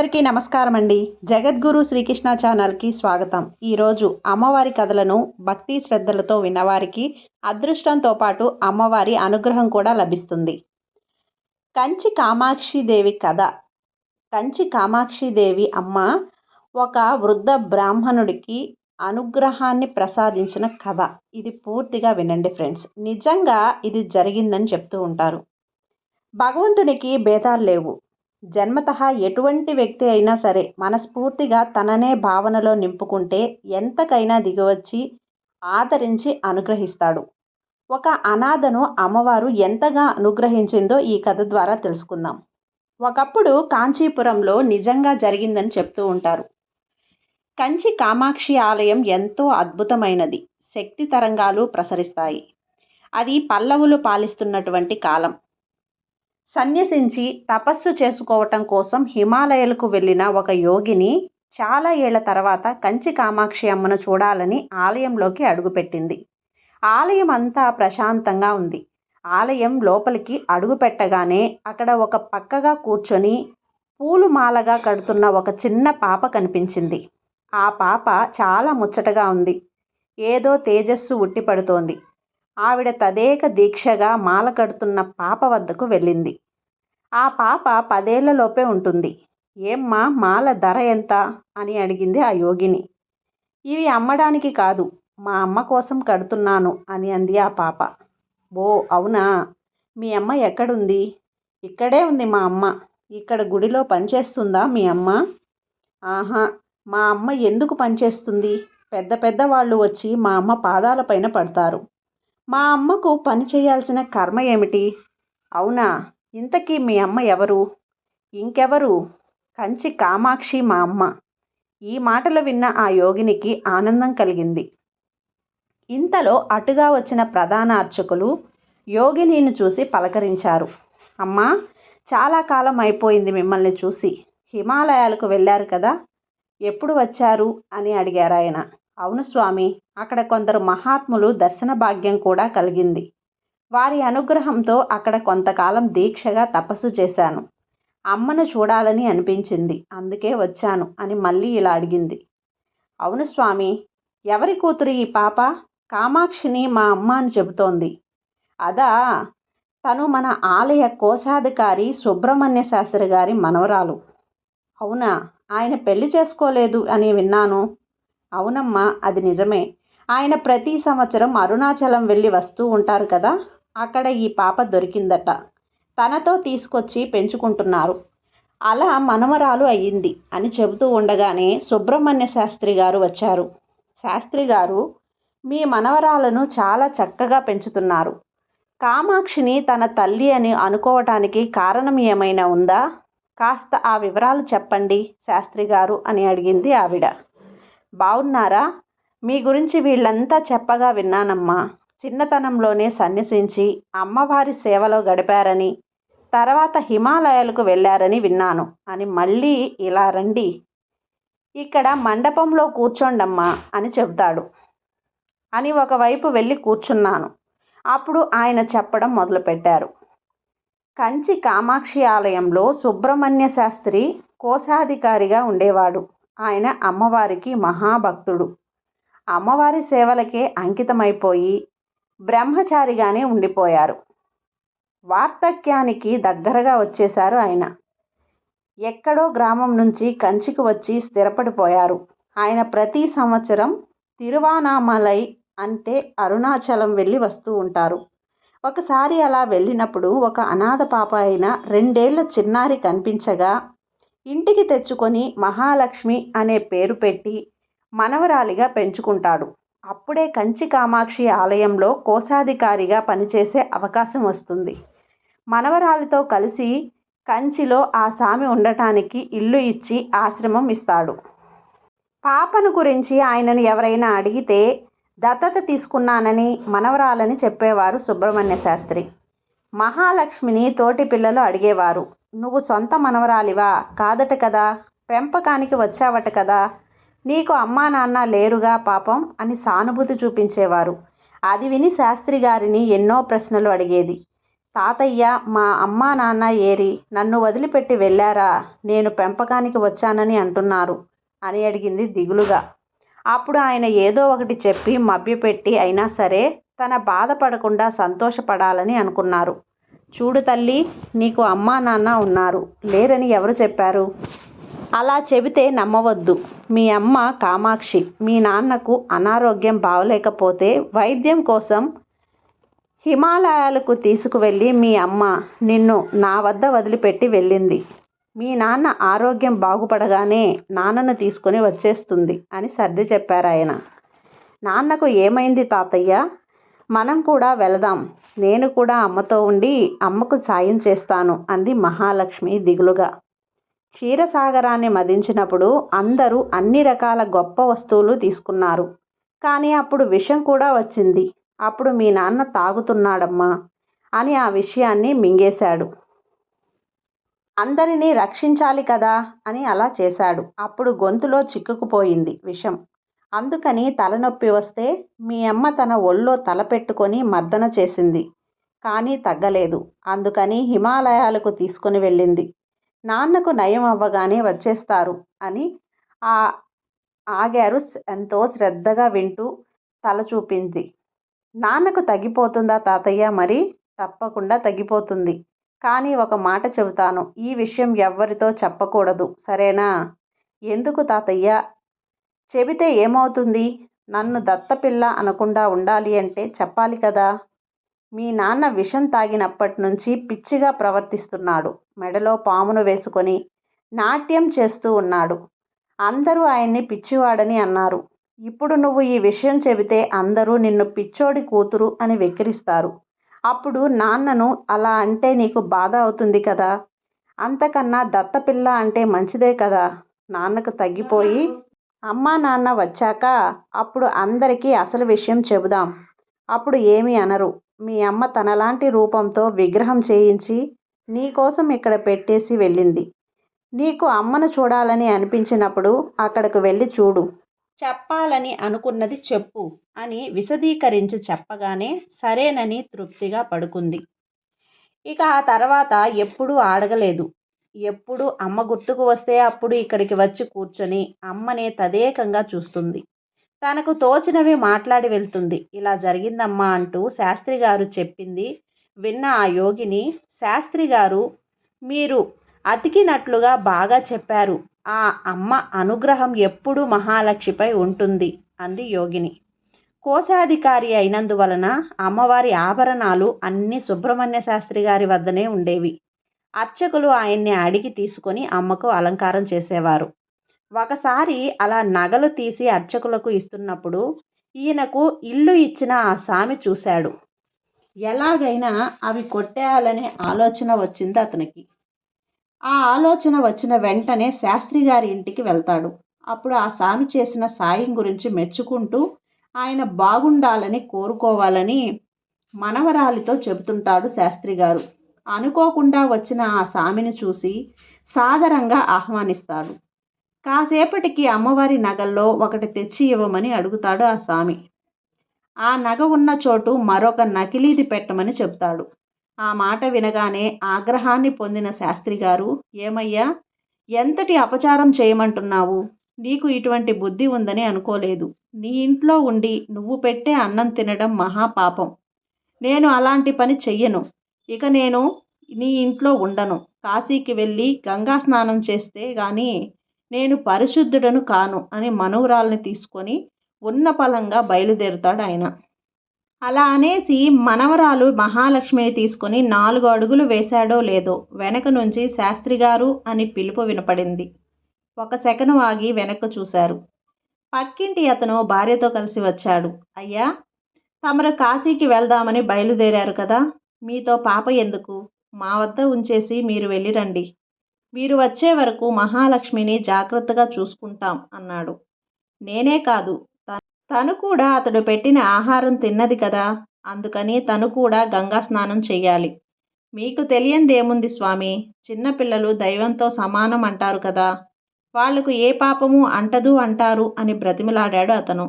అందరికీ నమస్కారం అండి జగద్గురు శ్రీకృష్ణ ఛానల్కి స్వాగతం. ఈరోజు అమ్మవారి కథలను భక్తి శ్రద్ధలతో విన్నవారికి అదృష్టంతో పాటు అమ్మవారి అనుగ్రహం కూడా లభిస్తుంది. కంచి కామాక్షిదేవి కథ. కంచి కామాక్షిదేవి అమ్మ ఒక వృద్ధ బ్రాహ్మణుడికి అనుగ్రహాన్ని ప్రసాదించిన కథ. ఇది పూర్తిగా వినండి ఫ్రెండ్స్. నిజంగా ఇది జరిగిందని చెప్తూ ఉంటారు. భగవంతునికి భేదాలు లేవు. జన్మత ఎటువంటి వ్యక్తి అయినా సరే మనస్ఫూర్తిగా తననే భావనలో నింపుకుంటే ఎంతకైనా దిగవచ్చి ఆదరించి అనుగ్రహిస్తాడు. ఒక అనాథను అమ్మవారు ఎంతగా అనుగ్రహించిందో ఈ కథ ద్వారా తెలుసుకుందాం. ఒకప్పుడు కాంచీపురంలో నిజంగా జరిగిందని చెప్తూ ఉంటారు. కంచి కామాక్షి ఆలయం ఎంతో అద్భుతమైనది. శక్తి తరంగాలు ప్రసరిస్తాయి. అది పల్లవులు పాలిస్తున్నటువంటి కాలం. సన్యసించి తపస్సు చేసుకోవటం కోసం హిమాలయాలకు వెళ్ళిన ఒక యోగిని చాలా ఏళ్ళ తర్వాత కంచి కామాక్షి అమ్మను చూడాలని ఆలయంలోకి అడుగుపెట్టింది. ఆలయం అంతా ప్రశాంతంగా ఉంది. ఆలయం లోపలికి అడుగు పెట్టగానే అక్కడ ఒక పక్కగా కూర్చొని పూలు మాలగా కడుతున్న ఒక చిన్న పాప కనిపించింది. ఆ పాప చాలా ముచ్చటగా ఉంది. ఏదో తేజస్సు ఉట్టిపడుతోంది. ఆవిడ తదేక దీక్షగా మాల కడుతున్న పాప వద్దకు వెళ్ళింది. ఆ పాప పదేళ్ళలోపే ఉంటుంది. ఏమ్మా మాల ధర ఎంత? అని అడిగింది ఆ యోగిని. ఇవి అమ్మడానికి కాదు మా అమ్మ కోసం కడుతున్నాను అని అంది ఆ పాప. ఓ అవునా? మీ అమ్మ ఎక్కడుంది? ఇక్కడే ఉంది మా అమ్మ. ఇక్కడ గుడిలో పనిచేస్తుందా మీ అమ్మ? ఆహా మా అమ్మ ఎందుకు పనిచేస్తుంది? పెద్ద పెద్ద వాళ్ళు వచ్చి మా అమ్మ పాదాలపైన పడతారు. మా అమ్మకు పని చేయాల్సిన కర్మ ఏమిటి? అవునా? ఇంతకీ మీ అమ్మ ఎవరు? ఇంకెవరు? కంచి కామాక్షి మా అమ్మ. ఈ మాటలు విన్న ఆ యోగినికి ఆనందం కలిగింది. ఇంతలో అటుగా వచ్చిన ప్రధాన అర్చకులు యోగినిని చూసి పలకరించారు. అమ్మా చాలా కాలం అయిపోయింది మిమ్మల్ని చూసి. హిమాలయాలకు వెళ్ళారు కదా? ఎప్పుడు వచ్చారు? అని అడిగారు ఆయన అవును స్వామి అక్కడ కొందరు మహాత్ములు దర్శన భాగ్యం కూడా కలిగింది. వారి అనుగ్రహంతో అక్కడ కొంతకాలం దీక్షగా తపస్సు చేశాను. అమ్మను చూడాలని అనిపించింది. అందుకే వచ్చాను అని మళ్ళీ ఇలా అడిగింది. అవును స్వామి ఎవరి కూతురు ఈ పాప? కామాక్షిని మా అమ్మ అని చెబుతోంది. అదా తను మన ఆలయ కోశాధికారి సుబ్రహ్మణ్య శాస్త్రి గారి మనవరాలు. అవునా ఆయన పెళ్ళి చేసుకోలేదు అని విన్నాను. అవునమ్మా అది నిజమే. ఆయన ప్రతి సంవత్సరం అరుణాచలం వెళ్ళి వస్తూ ఉంటారు కదా. అక్కడ ఈ పాప దొరికిందట. తనతో తీసుకొచ్చి పెంచుకుంటున్నారు. అలా మనమరాలు అయ్యింది అని చెబుతూ ఉండగానే సుబ్రహ్మణ్య శాస్త్రి గారు వచ్చారు. శాస్త్రి గారు మీ మనవరాలను చాలా చక్కగా పెంచుతున్నారు. కామాక్షిని తన తల్లి అని అనుకోవటానికి కారణం ఏమైనా ఉందా? కాస్త ఆ వివరాలు చెప్పండి శాస్త్రి గారు అని అడిగింది ఆవిడ. బాగున్నారా మీ గురించి వీళ్ళంతా చెప్పగా విన్నానమ్మా. చిన్నతనంలోనే సన్యసించి అమ్మవారి సేవలో గడిపారని తర్వాత హిమాలయాలకు వెళ్ళారని విన్నాను అని మళ్ళీ ఇలా రండి. ఇక్కడ మండపంలో కూర్చోండమ్మా అని చెబుతాడు. అని ఒకవైపు వెళ్ళి కూర్చున్నాను. అప్పుడు ఆయన చెప్పడం మొదలుపెట్టారు. కంచి కామాక్షి ఆలయంలో సుబ్రహ్మణ్య శాస్త్రి కోశాధికారిగా ఉండేవాడు. ఆయన అమ్మవారికి మహాభక్తుడు. అమ్మవారి సేవలకే అంకితమైపోయి బ్రహ్మచారిగానే ఉండిపోయారు. వార్ధక్యానికి దగ్గరగా వచ్చేశారు ఆయన. ఎక్కడో గ్రామం నుంచి కంచికి వచ్చి స్థిరపడిపోయారు. ఆయన ప్రతి సంవత్సరం తిరువానామలై అంటే అరుణాచలం వెళ్ళి వస్తూ ఉంటారు. ఒకసారి అలా వెళ్ళినప్పుడు ఒక అనాథ పాప అయిన రెండేళ్ళ చిన్నారి కనిపించగా ఇంటికి తెచ్చుకొని మహాలక్ష్మి అనే పేరు పెట్టి మనవరాలిగా పెంచుకుంటాడు. అప్పుడే కంచి కామాక్షి ఆలయంలో కోశాధికారిగా పనిచేసే అవకాశం వస్తుంది. మనవరాలితో కలిసి కంచిలో ఆ స్వామి ఉండటానికి ఇల్లు ఇచ్చి ఆశ్రమం ఇస్తాడు. పాపను గురించి ఆయనను ఎవరైనా అడిగితే దత్తత తీసుకున్నానని మనవరాలని చెప్పేవారు సుబ్రహ్మణ్య శాస్త్రి. మహాలక్ష్మిని తోటి పిల్లలు అడిగేవారు నువ్వు సొంత మనవరాలివా? కాదట కదా? పెంపకానికి వచ్చావట కదా? నీకు అమ్మా నాన్న లేరుగా పాపం అని సానుభూతి చూపించేవారు. అది విని శాస్త్రి గారిని ఎన్నో ప్రశ్నలు అడిగేది. తాతయ్య మా అమ్మా నాన్న ఏరి నన్ను వదిలిపెట్టి వెళ్ళారా? నేను పెంపకానికి వచ్చానని అంటున్నారు అని అడిగింది దిగులుగా. అప్పుడు ఆయన ఏదో ఒకటి చెప్పి మభ్యపెట్టి అయినా సరే తన బాధపడకుండా సంతోషపడాలని అనుకున్నారు. చూడు తల్లి నీకు అమ్మా నాన్న ఉన్నారు. లేరని ఎవరు చెప్పారు? అలా చెబితే నమ్మవద్దు. మీ అమ్మ కామాక్షి. మీ నాన్నకు అనారోగ్యం బాగలేకపోతే వైద్యం కోసం హిమాలయాలకు తీసుకువెళ్ళి మీ అమ్మ నిన్ను నా వద్ద వదిలిపెట్టి వెళ్ళింది. మీ నాన్న ఆరోగ్యం బాగుపడగానే నాన్నను తీసుకొని వచ్చేస్తుంది అని సర్ది చెప్పారు ఆయన. నాన్నకు ఏమైంది తాతయ్య? మనం కూడా వెళదాం. నేను కూడా అమ్మతో ఉండి అమ్మకు సాయం చేస్తాను అంది మహాలక్ష్మి దిగులుగా. క్షీరసాగరాన్ని మదించినప్పుడు అందరూ అన్ని రకాల గొప్ప వస్తువులు తీసుకున్నారు. కానీ అప్పుడు విషం కూడా వచ్చింది. అప్పుడు మీ నాన్న తాగుతున్నాడమ్మా అని ఆ విషయాన్ని మింగేశాడు. అందరినీ రక్షించాలి కదా అని అలా చేశాడు. అప్పుడు గొంతులో చిక్కుకుపోయింది విషం. అందుకని తలనొప్పి వస్తే మీ అమ్మ తన ఒళ్ళో తల పెట్టుకొని మర్దన చేసింది. కానీ తగ్గలేదు. అందుకని హిమాలయాలకు తీసుకుని వెళ్ళింది. నాన్నకు నయం అవ్వగానే వచ్చేస్తారు అని ఆ ఆగారు ఎంతో శ్రద్ధగా వింటూ తల చూపింది. నాన్నకు తగ్గిపోతుందా తాతయ్య? మరి తప్పకుండా తగ్గిపోతుంది. కానీ ఒక మాట చెబుతాను ఈ విషయం ఎవ్వరితో చెప్పకూడదు సరేనా? ఎందుకు తాతయ్య? చెబితే ఏమవుతుంది? నన్ను దత్తపిల్ల అనకుండా ఉండాలి అంటే చెప్పాలి కదా? మీ నాన్న విషం తాగినప్పటి నుంచి పిచ్చిగా ప్రవర్తిస్తున్నాడు. మెడలో పామును వేసుకొని నాట్యం చేస్తూ ఉన్నాడు. అందరూ ఆయన్ని పిచ్చివాడని అన్నారు. ఇప్పుడు నువ్వు ఈ విషయం చెబితే అందరూ నిన్ను పిచ్చోడి కూతురు అని వెక్కిరిస్తారు. అప్పుడు నాన్నను అలా అంటే నీకు బాధ అవుతుంది కదా? అంతకన్నా దత్తపిల్ల అంటే మంచిదే కదా? నాన్నకు తగ్గిపోయి అమ్మా నాన్న వచ్చాక అప్పుడు అందరికీ అసలు విషయం చెబుదాం. అప్పుడు ఏమీ అనరు. మీ అమ్మ తనలాంటి రూపంతో విగ్రహం చేయించి నీకోసం ఇక్కడ పెట్టేసి వెళ్ళింది. నీకు అమ్మను చూడాలని అనిపించినప్పుడు అక్కడికి వెళ్ళి చూడు. చెప్పాలని అనుకున్నది చెప్పు అని విశదీకరించి చెప్పగానే సరేనని తృప్తిగా పడుకుంది. ఇక ఆ తర్వాత ఎప్పుడూ ఆడగలేదు. ఎప్పుడు అమ్మ గుర్తుకు వస్తే అప్పుడు ఇక్కడికి వచ్చి కూర్చొని అమ్మనే తదేకంగా చూస్తుంది. తనకు తోచినవి మాట్లాడి వెళ్తుంది. ఇలా జరిగిందమ్మా అంటూ శాస్త్రి గారు చెప్పింది విన్న ఆ యోగిని శాస్త్రి గారు మీరు అతికినట్లుగా బాగా చెప్పారు. ఆ అమ్మ అనుగ్రహం ఎప్పుడూ మహాలక్ష్మిపై ఉంటుంది అంది యోగిని. కోశాధికారి అయినందువలన అమ్మవారి ఆభరణాలు అన్ని సుబ్రహ్మణ్య శాస్త్రి గారి వద్దనే ఉండేవి. అర్చకులు ఆయన్ని అడిగి తీసుకొని అమ్మకు అలంకారం చేసేవారు. ఒకసారి అలా నగలు తీసి అర్చకులకు ఇస్తున్నప్పుడు ఈయనకు ఇల్లు ఇచ్చిన ఆ సామి చూశాడు. ఎలాగైనా అవి కొట్టేయాలనే ఆలోచన వచ్చింది అతనికి. ఆ ఆలోచన వచ్చిన వెంటనే శాస్త్రి గారి ఇంటికి వెళ్తాడు. అప్పుడు ఆ సామి చేసిన సాయం గురించి మెచ్చుకుంటూ ఆయన బాగుండాలని కోరుకోవాలని మనవరాలితో చెబుతుంటాడు శాస్త్రి గారు. అనుకోకుండా వచ్చిన ఆ స్వామిని చూసి సాదరంగా ఆహ్వానిస్తాడు. కాసేపటికి అమ్మవారి నగల్లో ఒకటి తెచ్చి ఇవ్వమని అడుగుతాడు ఆ స్వామి. ఆ నగ ఉన్న చోటు మరొక నకిలీది పెట్టమని చెబుతాడు. ఆ మాట వినగానే ఆగ్రహాన్ని పొందిన శాస్త్రి గారు ఏమయ్యా ఎంతటి అపచారం చేయమంటున్నావు? నీకు ఇటువంటి బుద్ధి ఉందని అనుకోలేదు. నీ ఇంట్లో ఉండి నువ్వు పెట్టే అన్నం తినడం మహాపాపం నేను అలాంటి పని చెయ్యను. ఇక నేను నీ ఇంట్లో ఉండను. కాశీకి వెళ్ళి గంగా స్నానం చేస్తే కానీ నేను పరిశుద్ధుడను కాను అని మనవరాల్ని తీసుకొని ఉన్న పలంగా బయలుదేరుతాడు ఆయన. అలా అనేసి మనవరాలు మహాలక్ష్మిని తీసుకొని నాలుగు అడుగులు వేశాడో లేదో వెనక నుంచి శాస్త్రి గారు అని పిలుపు వినపడింది. ఒక సెకను ఆగి వెనక్కు చూశారు. పక్కింటి అతను భార్యతో కలిసి వచ్చాడు. అయ్యా తమరు కాశీకి వెళ్దామని బయలుదేరారు కదా మీతో పాప ఎందుకు? మా వద్ద ఉంచేసి మీరు వెళ్ళిరండి. మీరు వచ్చే వరకు మహాలక్ష్మిని జాగ్రత్తగా చూసుకుంటాం అన్నాడు. నేనే కాదు తను కూడా అతడు పెట్టిన ఆహారం తిన్నది కదా అందుకని తను కూడా గంగా స్నానం చెయ్యాలి. మీకు తెలియందేముంది స్వామి? చిన్నపిల్లలు దైవంతో సమానం అంటారు కదా వాళ్ళకు ఏ పాపము అంటదు అంటారు అని బ్రతిమలాడాడు అతను.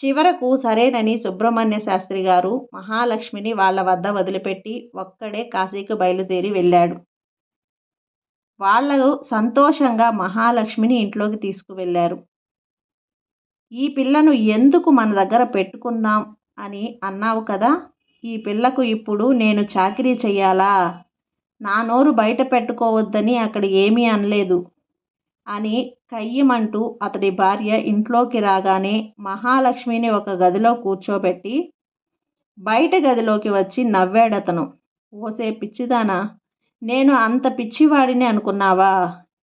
చివరకు సరేనని సుబ్రహ్మణ్య శాస్త్రి గారు మహాలక్ష్మిని వాళ్ళ వద్ద వదిలిపెట్టి ఒక్కడే కాశీకి బయలుదేరి వెళ్ళాడు. వాళ్ళు సంతోషంగా మహాలక్ష్మిని ఇంట్లోకి తీసుకువెళ్ళారు. ఈ పిల్లను ఎందుకు మన దగ్గర పెట్టుకుందాం అని అన్నావు కదా! ఈ పిల్లకు ఇప్పుడు నేను చాకరీ చెయ్యాలా? నా నోరు బయట పెట్టుకోవద్దని అక్కడ ఏమీ అనలేదు అని కయ్యమంటూ అతడి భార్య ఇంట్లోకి రాగానే మహాలక్ష్మిని ఒక గదిలో కూర్చోబెట్టి బయట గదిలోకి వచ్చి నవ్వాడతను. ఓసే పిచ్చిదానా! నేను అంత పిచ్చివాడిని అనుకున్నావా?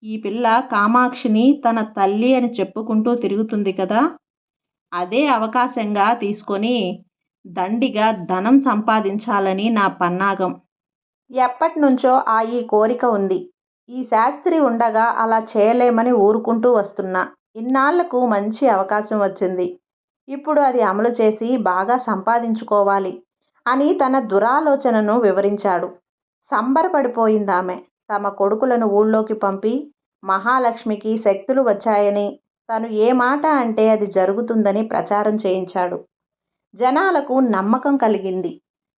ఈ పిల్ల కామాక్షిని తన తల్లి అని చెప్పుకుంటూ తిరుగుతుంది కదా? అదే అవకాశంగా తీసుకొని దండిగా ధనం సంపాదించాలని నా పన్నాగం. ఎప్పటి నుంచో ఆ ఈ కోరిక ఉంది. ఈ శాస్త్రి ఉండగా అలా చేయలేమని ఊరుకుంటూ వస్తున్నా. ఇన్నాళ్ళకు మంచి అవకాశం వచ్చింది. ఇప్పుడు అది అమలు చేసి బాగా సంపాదించుకోవాలి అని తన దురాలోచనను వివరించాడు. సంబరపడిపోయిందామె. తమ కొడుకులను ఊళ్ళోకి పంపి మహాలక్ష్మికి శక్తులు వచ్చాయని తను ఏ మాట అంటే అది జరుగుతుందని ప్రచారం చేయించాడు. జనాలకు నమ్మకం కలిగింది.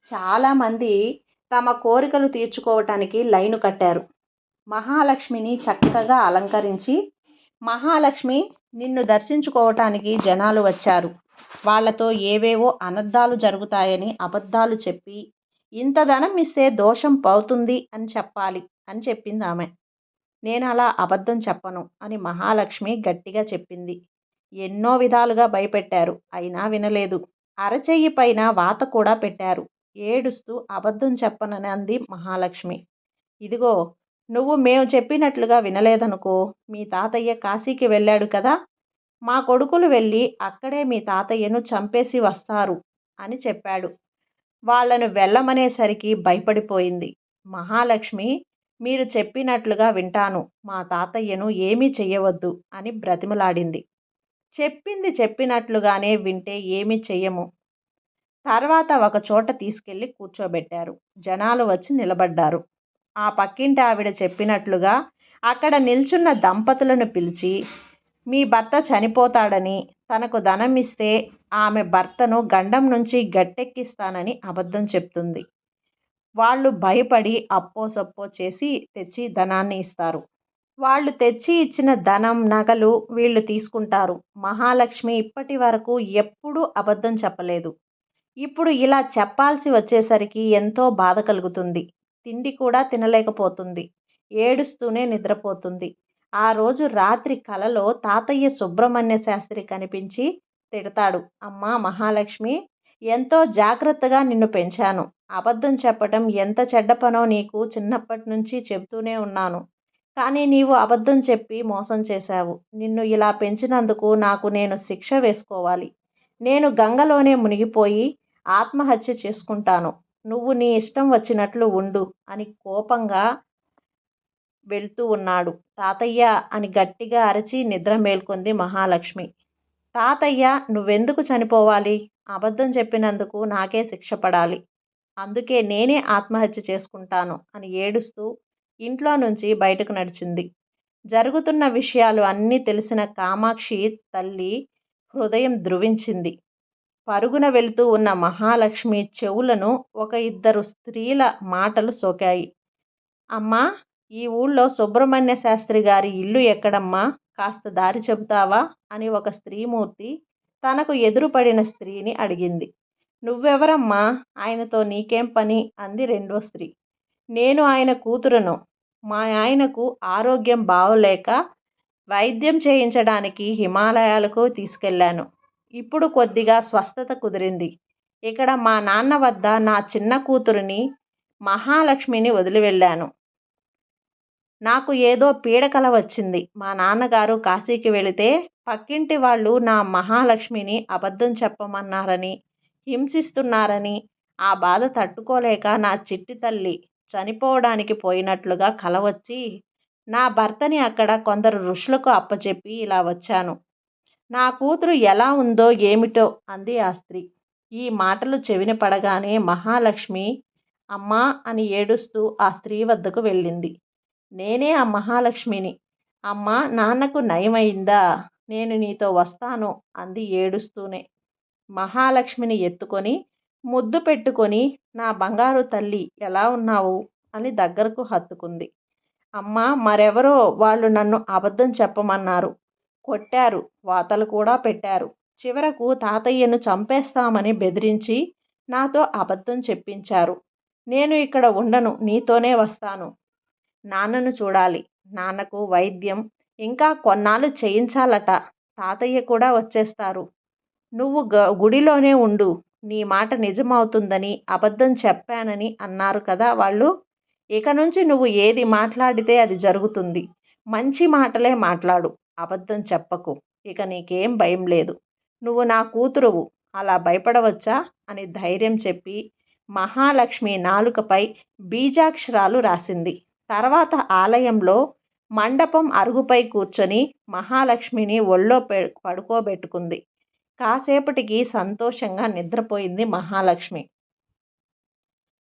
చాలామంది తమ కోరికలు తీర్చుకోవటానికి లైను కట్టారు. మహాలక్ష్మిని చక్కగా అలంకరించి మహాలక్ష్మి నిన్ను దర్శించుకోవటానికి జనాలు వచ్చారు. వాళ్ళతో ఏవేవో అనర్థాలు జరుగుతాయని అబద్ధాలు చెప్పి ఇంత ధనం ఇస్తే దోషం పోతుంది అని చెప్పాలి అని చెప్పింది ఆమె. నేను అలా అబద్ధం చెప్పను అని మహాలక్ష్మి గట్టిగా చెప్పింది. ఎన్నో విధాలుగా భయపెట్టారు అయినా వినలేదు. అరచెయ్యి పైన వాత కూడా పెట్టారు. ఏడుస్తూ అబద్ధం చెప్పనని అంది మహాలక్ష్మి. ఇదిగో నువ్వు మేము చెప్పినట్లుగా వినలేదనుకో మీ తాతయ్య కాశీకి వెళ్ళాడు కదా మా కొడుకులు వెళ్ళి అక్కడే మీ తాతయ్యను చంపేసి వస్తారు అని చెప్పాడు. వాళ్ళను వెళ్ళమనేసరికి భయపడిపోయింది. మహాలక్ష్మి మీరు చెప్పినట్లుగా వింటాను. మా తాతయ్యను ఏమీ చెయ్యవద్దు అని బ్రతిమలాడింది. చెప్పింది చెప్పినట్లుగానే వింటే ఏమీ చెయ్యము. తర్వాత ఒక చోట తీసుకెళ్ళి కూర్చోబెట్టారు. జనాలు వచ్చి నిలబడ్డారు. ఆ పక్కింటి ఆవిడ చెప్పినట్లుగా అక్కడ నిల్చున్న దంపతులను పిలిచి మీ భర్త చనిపోతాడని తనకు ధనం ఇస్తే ఆమె భర్తను గండం నుంచి గట్టెక్కిస్తానని అబద్ధం చెప్తుంది. వాళ్ళు భయపడి అప్పో సొప్పో చేసి తెచ్చి ధనాన్ని ఇస్తారు. వాళ్ళు తెచ్చి ఇచ్చిన ధనం నగలు వీళ్ళు తీసుకుంటారు. మహాలక్ష్మి ఇప్పటి వరకు ఎప్పుడూ అబద్ధం చెప్పలేదు. ఇప్పుడు ఇలా చెప్పాల్సి వచ్చేసరికి ఎంతో బాధ కలుగుతుంది. తిండి కూడా తినలేకపోతుంది. ఏడుస్తూనే నిద్రపోతుంది. ఆ రోజు రాత్రి కలలో తాతయ్య సుబ్రహ్మణ్య శాస్త్రి కనిపించి తిడతాడు అమ్మా మహాలక్ష్మి ఎంతో జాగ్రత్తగా నిన్ను పెంచాను. అబద్ధం చెప్పటం ఎంత చెడ్డ పనో నీకు చిన్నప్పటి నుంచి చెబుతూనే ఉన్నాను. కానీ నీవు అబద్ధం చెప్పి మోసం చేశావు. నిన్ను ఇలా పెంచినందుకు నాకు నేను శిక్ష వేసుకోవాలి. నేను గంగలోనే మునిగిపోయి ఆత్మహత్య చేసుకుంటాను. నువ్వు నీ ఇష్టం వచ్చినట్లు ఉండు అని కోపంగా వెళ్తూ ఉన్నాడు. తాతయ్య అని గట్టిగా అరచి నిద్ర మేల్కొంది మహాలక్ష్మి. తాతయ్య నువ్వెందుకు చనిపోవాలి? అబద్ధం చెప్పినందుకు నాకే శిక్ష పడాలి. అందుకే నేనే ఆత్మహత్య చేసుకుంటాను అని ఏడుస్తూ ఇంట్లో నుంచి బయటకు నడిచింది. జరుగుతున్న విషయాలు అన్నీ తెలిసిన కామాక్షి తల్లి హృదయం ధృవించింది పరుగున వెళుతూ ఉన్న మహాలక్ష్మి చెవులను ఒక ఇద్దరు స్త్రీల మాటలు సోకాయి. అమ్మా ఈ ఊళ్ళో సుబ్రహ్మణ్య శాస్త్రి గారి ఇల్లు ఎక్కడమ్మా? కాస్త దారి చెబుతావా? అని ఒక స్త్రీమూర్తి తనకు ఎదురుపడిన స్త్రీని అడిగింది. నువ్వెవరమ్మా? ఆయనతో నీకేం పని? అంది రెండో స్త్రీ. నేను ఆయన కూతురును. మా ఆయనకు ఆరోగ్యం బాగోలేక వైద్యం చేయించడానికి హిమాలయాలకు తీసుకెళ్ళాను. ఇప్పుడు కొద్దిగా స్వస్థత కుదిరింది. ఇక్కడ మా నాన్న వద్ద నా చిన్న కూతురిని మహాలక్ష్మిని వదిలి వెళ్ళాను నాకు ఏదో పీడకల వచ్చింది. మా నాన్నగారు కాశీకి వెళితే పక్కింటి వాళ్ళు నా మహాలక్ష్మిని అబద్ధం చెప్పమన్నారని హింసిస్తున్నారని ఆ బాధ తట్టుకోలేక నా చిట్టి తల్లి చనిపోవడానికి పోయినట్లుగా కల వచ్చి నా భర్తని అక్కడ కొందరు ఋషులకు అప్పచెప్పి ఇలా వచ్చాను. నా కూతురు ఎలా ఉందో ఏమిటో అంది ఆ స్త్రీ. ఈ మాటలు చెవిన పడగానే మహాలక్ష్మి అమ్మా అని ఏడుస్తూ ఆ స్త్రీ వద్దకు వెళ్ళింది. నేనే ఆ మహాలక్ష్మిని. అమ్మా నాన్నకు నయమైందా? నేను నీతో వస్తాను అంది ఏడుస్తూనే. మహాలక్ష్మిని ఎత్తుకొని ముద్దు పెట్టుకొని నా బంగారు తల్లి ఎలా ఉన్నావు? అని దగ్గరకు హత్తుకుంది. అమ్మ మరెవరో? వాళ్ళు నన్ను అబద్ధం చెప్పమన్నారు. కొట్టారు వాతలు కూడా పెట్టారు. చివరకు తాతయ్యను చంపేస్తామని బెదిరించి నాతో అబద్ధం చెప్పించారు. నేను ఇక్కడ ఉండను నీతోనే వస్తాను. నాన్నను చూడాలి. నాన్నకు వైద్యం ఇంకా కొన్నాళ్ళు చేయించాలట. తాతయ్య కూడా వచ్చేస్తారు. నువ్వు గ గుడిలోనే ఉండు. నీ మాట నిజమవుతుందని అబద్ధం చెప్పానని అన్నారు కదా వాళ్ళు. ఇక నుంచి నువ్వు ఏది మాట్లాడితే అది జరుగుతుంది. మంచి మాటలే మాట్లాడు. అబద్ధం చెప్పకు. ఇక నీకేం భయం లేదు. నువ్వు నా కూతురువు. అలా భయపడవచ్చా? అని ధైర్యం చెప్పి మహాలక్ష్మి నాలుకపై బీజాక్షరాలు రాసింది. తర్వాత ఆలయంలో మండపం అరుగుపై కూర్చొని మహాలక్ష్మిని ఒళ్ళో పె పడుకోబెట్టుకుంది. కాసేపటికి సంతోషంగా నిద్రపోయింది మహాలక్ష్మి.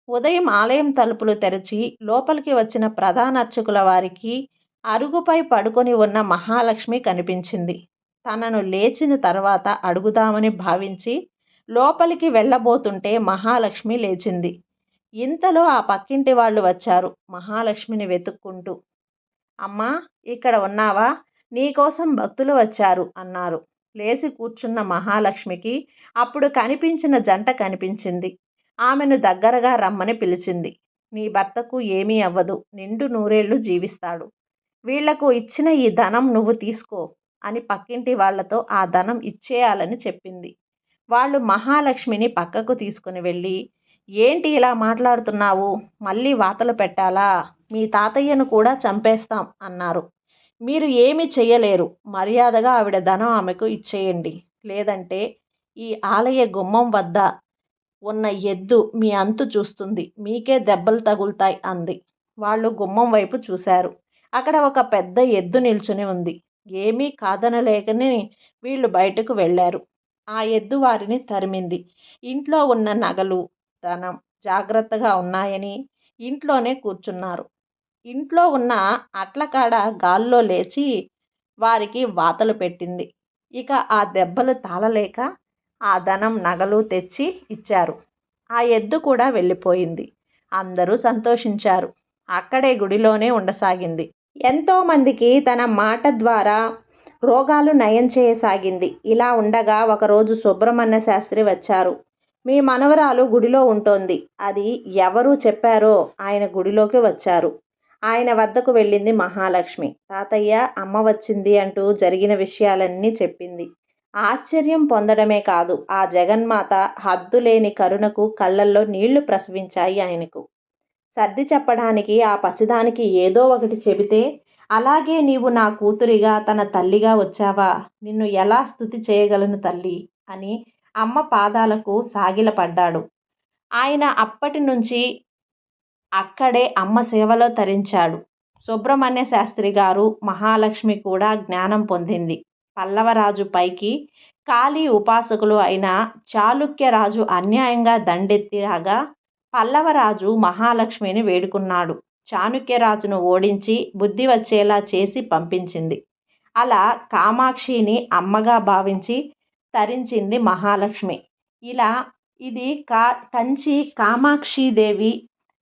ఉదయం ఆలయం తలుపులు తెరిచి లోపలికి వచ్చిన ప్రధాన అర్చకుల వారికి అరుగుపై పడుకొని ఉన్న మహాలక్ష్మి కనిపించింది. తనను లేచిన తర్వాత అడుగుదామని భావించి లోపలికి వెళ్ళబోతుంటే మహాలక్ష్మి లేచింది. ఇంతలో ఆ పక్కింటి వాళ్ళు వచ్చారు మహాలక్ష్మిని వెతుక్కుంటూ. అమ్మా ఇక్కడ ఉన్నావా? నీకోసం భక్తులు వచ్చారు అన్నారు. లేచి కూర్చున్న మహాలక్ష్మికి అప్పుడు కనిపించిన జంట కనిపించింది. ఆమెను దగ్గరగా రమ్మని పిలిచింది. నీ భర్తకు ఏమీ అవ్వదు నిండు నూరేళ్ళు జీవిస్తాడు. వీళ్ళకు ఇచ్చిన ఈ ధనం నువ్వు తీసుకో అని పక్కింటి వాళ్ళతో ఆ ధనం ఇచ్చేయాలని చెప్పింది. వాళ్ళు మహాలక్ష్మిని పక్కకు తీసుకుని వెళ్ళి ఏంటి ఇలా మాట్లాడుతున్నావు? మళ్ళీ వాతలు పెట్టాలా? మీ తాతయ్యను కూడా చంపేస్తాం అన్నారు. మీరు ఏమి చేయలేరు మర్యాదగా ఆవిడ ధనం ఆమెకు ఇచ్చేయండి. లేదంటే ఈ ఆలయ గుమ్మం వద్ద ఉన్న ఎద్దు మీ అంతు చూస్తుంది. మీకే దెబ్బలు తగులుతాయి అంది. వాళ్ళు గుమ్మం వైపు చూశారు. అక్కడ ఒక పెద్ద ఎద్దు నిల్చుని ఉంది. ఏమీ కాదనలేకని వీళ్ళు బయటకు వెళ్ళారు. ఆ ఎద్దు వారిని తరిమింది. ఇంట్లో ఉన్న నగలు ధనం జాగ్రత్తగా ఉన్నాయని ఇంట్లోనే కూర్చున్నారు. ఇంట్లో ఉన్న అట్లకాడ గాల్లో లేచి వారికి వాతలు పెట్టింది. ఇక ఆ దెబ్బలు తాళలేక ఆ ధనం నగలు తెచ్చి ఇచ్చారు. ఆ ఎద్దు కూడా వెళ్ళిపోయింది. అందరూ సంతోషించారు. అక్కడే గుడిలోనే ఉండసాగింది. ఎంతోమందికి తన మాట ద్వారా రోగాలు నయం చేయసాగింది. ఇలా ఉండగా ఒకరోజు సుబ్రహ్మణ్య శాస్త్రి వచ్చారు. మీ మనవరాలు గుడిలో ఉంటోంది. అది ఎవరు చెప్పారో ఆయన గుడిలోకి వచ్చారు. ఆయన వద్దకు వెళ్ళింది మహాలక్ష్మి. తాతయ్య అమ్మ వచ్చింది అంటూ జరిగిన విషయాలన్నీ చెప్పింది. ఆశ్చర్యం పొందడమే కాదు ఆ జగన్మాత హద్దులేని కరుణకు కళ్ళల్లో నీళ్ళు ప్రసవించాయి ఆయనకు. సర్ది చెప్పడానికి ఆ పసిదానికి ఏదో ఒకటి చెబితే అలాగే నీవు నా కూతురిగా తన తల్లిగా వచ్చావా? నిన్ను ఎలా స్థుతి చేయగలను తల్లి? అని అమ్మ పాదాలకు సాగిలపడ్డాడు ఆయన అప్పటి నుంచి అక్కడే అమ్మ సేవలో తరించాడు. సుబ్రహ్మణ్య శాస్త్రి గారు మహాలక్ష్మి కూడా జ్ఞానం పొందింది. పల్లవరాజు పైకి కాళీ ఉపాసకులు అయిన చాళుక్యరాజు అన్యాయంగా దండెత్తిరాగా పల్లవరాజు మహాలక్ష్మిని వేడుకున్నాడు. చాణుక్యరాజును ఓడించి బుద్ధి వచ్చేలా చేసి పంపించింది. అలా కామాక్షిని అమ్మగా భావించి తరించింది మహాలక్ష్మి. ఇలా ఇది కా కంచి కామాక్షిదేవి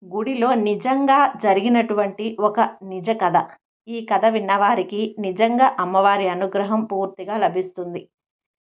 గుడిలో నిజంగా జరిగినటువంటి ఒక నిజ కథ. ఈ కథ విన్నవారికి నిజంగా అమ్మవారి అనుగ్రహం పూర్తిగా లభిస్తుంది.